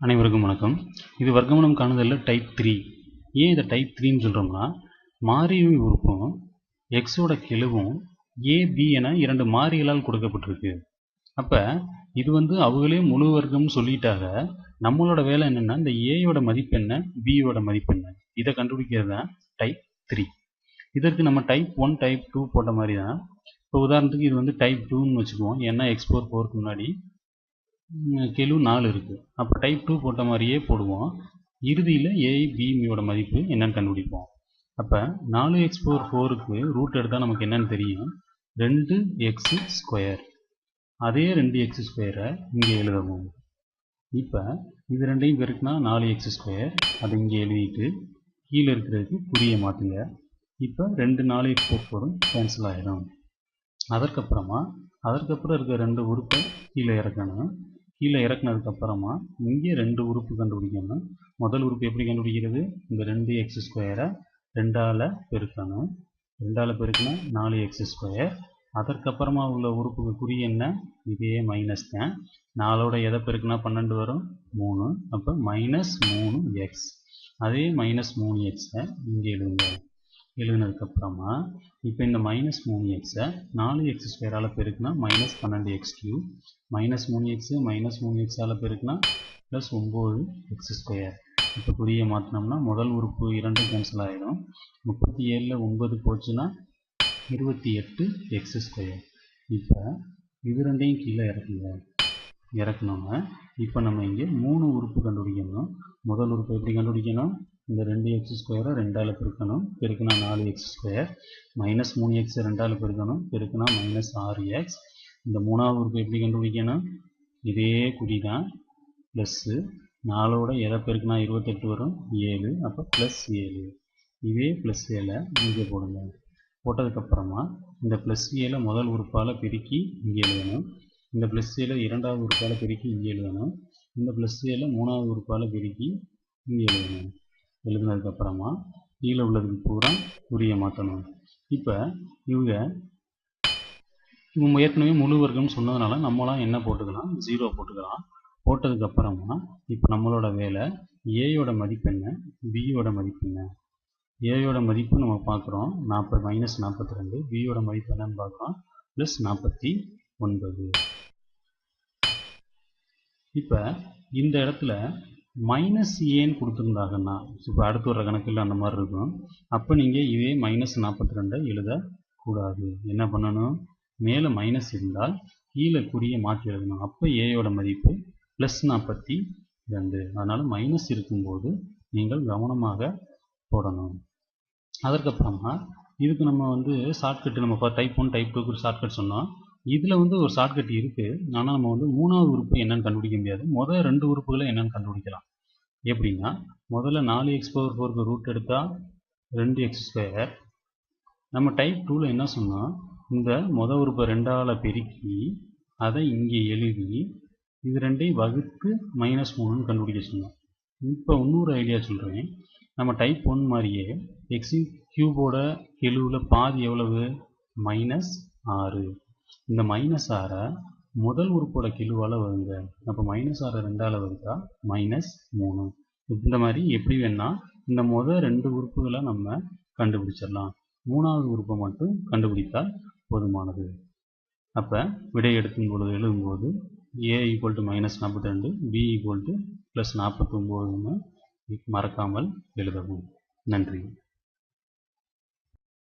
அனைவருக்கும் வணக்கம். இது வர்க்கமூலம் காணுதலில் டைப் த்ரீ ஏன் இதை டைப் த்ரீன்னு சொல்கிறோம்னா மாறி உறுப்பும் எக்ஸோட கெழுவும் ஏ பி என இரண்டு மாறிகளால் கொடுக்கப்பட்டிருக்கு. அப்போ இது வந்து அவங்களே முழு வர்க்கம்னு சொல்லிட்டாக நம்மளோட வேலை என்னென்னா இந்த ஏயோட மதிப்பு என்ன பியோட மதிப்பு என்ன? இதை கண்டுபிடிக்கிறது தான் டைப் த்ரீ இதற்கு நம்ம டைப் ஒன் டைப் டூ போட்ட மாதிரி தான் இப்போ உதாரணத்துக்கு இது வந்து டைப் டூன்னு வச்சுக்குவோம். ஏன்னா எக்ஸ் ஃபோர் ஃபோருக்கு முன்னாடி கெழு நாலு இருக்குது அப்போ டைப் டூ போட்ட மாதிரியே போடுவோம். இறுதியில் ஏஐ பியோட மதிப்பு என்னன்னு கண்டுபிடிப்போம். அப்போ நாலு எக்ஸ் ஃபோர் ஃபோருக்கு ரூட் எடுத்தால் நமக்கு என்னன்னு தெரியும்? ரெண்டு எக்ஸு ஸ்கொயர் அதே ரெண்டு எக்ஸ் ஸ்கொயரை இங்கே எழுதவும் இப்போ இது ரெண்டையும் பெருக்குனா நாலு எக்ஸ் ஸ்கொயர் அதை இங்கே எழுதிட்டு கீழே இருக்கிறதுக்கு குறியை மாற்றுங்க இப்போ ரெண்டு நாலு எக்ஸ் ஃபோர் ஃபோரும் கேன்சல் ஆகிடும் அதற்கப்புறமா அதற்கப்புறம் இருக்க ரெண்டு உறுப்பை கீழே இறக்கணும். கீழே இறக்குனதுக்கப்புறமா இங்கே ரெண்டு உறுப்பு கண்டுபிடிக்கணும் முதல் உறுப்பு எப்படி கண்டுபிடிக்கிறது? இந்த ரெண்டு எக்ஸ் ஸ்கொயரை ரெண்டால் பெருக்கணும். ரெண்டால் பெருக்கினா நாலு எக்ஸ் ஸ்கொயர் அதற்கப்புறமா உள்ள உறுப்புக்கு குறி என்ன? இதே மைனஸ் தான். நாலோட எதை பெருக்குனா பன்னெண்டு வரும்? மூணு. அப்போ மைனஸ் மூணு எக்ஸ் அதே மைனஸ் மூணு எக்ஸை இங்கே எழுதுங்க. எழுதுனதுக்கப்புறமா இப்போ இந்த மைனஸ் மூணு எக்ஸை நாலு எக்ஸ் ஸ்கொயரால் பெருக்குனா மைனஸ் பன்னெண்டு எக்ஸ் கியூ மைனஸ் மூணு எக்ஸு மைனஸ் மூணு எக்ஸால் பெருக்குனா ப்ளஸ் ஒம்பது எக்ஸ் ஸ்கொயர் இப்போ குறியை மாற்றினோம்னா முதல் உறுப்பு இரண்டும் கேன்சல் ஆகிடும் முப்பத்தி ஏழில் ஒன்பது போச்சுன்னா இருபத்தி எட்டு எக்ஸ் ஸ்கொயர் இப்போ இது ரெண்டையும் கீழே இறக்குங்க. இறக்குனோங்க இப்போ நம்ம இங்கே மூணு உறுப்பு கண்டுபிடிக்கணும். முதல் உறுப்பு எப்படி கண்டுபிடிக்கணும்? இந்த ரெண்டு எக்ஸ் ஸ்கொயரை ரெண்டால் பெருக்கணும். பெருக்குனா நாலு எக்ஸ் ஸ்கொயர் மைனஸ் மூணு எக்ஸ் ரெண்டால் பெருக்கணும். பெருக்குனா மைனஸ் ஆறு எக்ஸ் இந்த மூணாவது உறுப்பு எப்படி கண்டுபிடிக்கணும்? இதே குடி தான் ப்ளஸ்ஸு நாலோட எதை பெருக்கினா இருபத்தெட்டு வரும்? ஏழு. அப்போ ப்ளஸ் ஏழு. இதே ப்ளஸ் ஏழை இங்கே போடுங்க. போட்டதுக்கப்புறமா இந்த ப்ளஸ் ஏழை முதல் உறுப்பால் பெருக்கி இங்கே எழுதணும். இந்த ப்ளஸ் ஏழை இரண்டாவது உறுப்பால் பெருக்கி இங்கே எழுதணும். இந்த ப்ளஸ் ஏழை மூணாவது உறுப்பால் பெருக்கி இங்கே எழுதணும். எழுதுனதுக்கப்புறமா கீழே உள்ளதுக்கு பூரா உரிய மாற்றணும். இப்போ இவங்க இவங்க ஏற்கனவே முழு வர்க்கம்னு சொன்னதுனால நம்மளாம் என்ன போட்டுக்கலாம்? ஜீரோ போட்டுக்கலாம். போட்டதுக்கப்புறமா இப்போ நம்மளோட வேலை ஏயோட மதிப்பு என்ன? பியோட மதிப்பு என்ன? ஏயோட மதிப்பு நம்ம பார்க்குறோம். நாற்பது மைனஸ் நாற்பத்தி ரெண்டு பியோட மதிப்பு என்னன்னு பார்க்குறோம். ப்ளஸ் நாற்பத்தி ஒன்பது. இப்போ இந்த இடத்துல மைனஸ் ஏன்னு கொடுத்துருந்தாங்கன்னா இப்போ அடுத்து வர கணக்கில் அந்த மாதிரி இருக்கும். அப்போ நீங்கள் இதே மைனஸ் நாற்பத்தி ரெண்டை எழுதக்கூடாது என்ன பண்ணணும்? மேலே மைனஸ் இருந்தால் கீழே குறியை மாற்றி எழுதணும். அப்போ ஏயோட மதிப்பு ப்ளஸ் நாற்பத்தி ரெண்டு அதனால் மைனஸ் இருக்கும்போது நீங்கள் கவனமாக போடணும். அதற்கப்புறமா இதுக்கு நம்ம வந்து ஷார்ட்கட் நம்ம டைப் ஒன் டைப் டூக்கு ஷார்ட்கட் சொன்னோம். இதில் வந்து ஒரு ஷார்ட்கட் இருக்குது ஆனால் நம்ம வந்து மூணாவது உறுப்பு என்னன்னு கண்டுபிடிக்க முடியாது. முதல் ரெண்டு உறுப்புகளை என்னன்னு கண்டுபிடிக்கலாம். எப்படின்னா முதல்ல நாலு எக்ஸ் பவர் ஃபோருக்கு ரூட் எடுத்தால் ரெண்டு எக்ஸ் ஸ்கொயர் நம்ம டைப் டூவில் என்ன சொன்னால் இந்த மொதல் உறுப்பை ரெண்டால் பெருக்கி அதை இங்கே எழுதி இது ரெண்டையும் வகுத்து மைனஸ் மூணுன்னு கண்டுபிடிக்க சொன்னோம். இப்போ இன்னொரு ஐடியா சொல்கிறேன் நம்ம டைப் ஒன் மாதிரியே எக்ஸின் கியூபோட கெழுவில் பாதி எவ்வளவு? மைனஸ் ஆறு. இந்த மைனஸ் ஆறை முதல் உறுப்போட கிழுவால் வருங்க அப்போ மைனஸ் ஆறை ரெண்டால் வருதா மைனஸ் மூணு. இந்த மாதிரி எப்படி வேணால் இந்த முதல் ரெண்டு உறுப்புகளை நம்ம கண்டுபிடிச்சிடலாம். மூணாவது உறுப்பை மட்டும் கண்டுபிடித்தால் போதுமானது. அப்போ விடை எடுக்கும் பொழுது எழுதும்போது ஏ ஈக்குவல் டு மைனஸ் நாற்பத்தி ரெண்டு பி ஈக்குவல் டு ப்ளஸ் நாற்பத்தொம்போதுன்னு மறக்காமல் எழுதவும். நன்றி.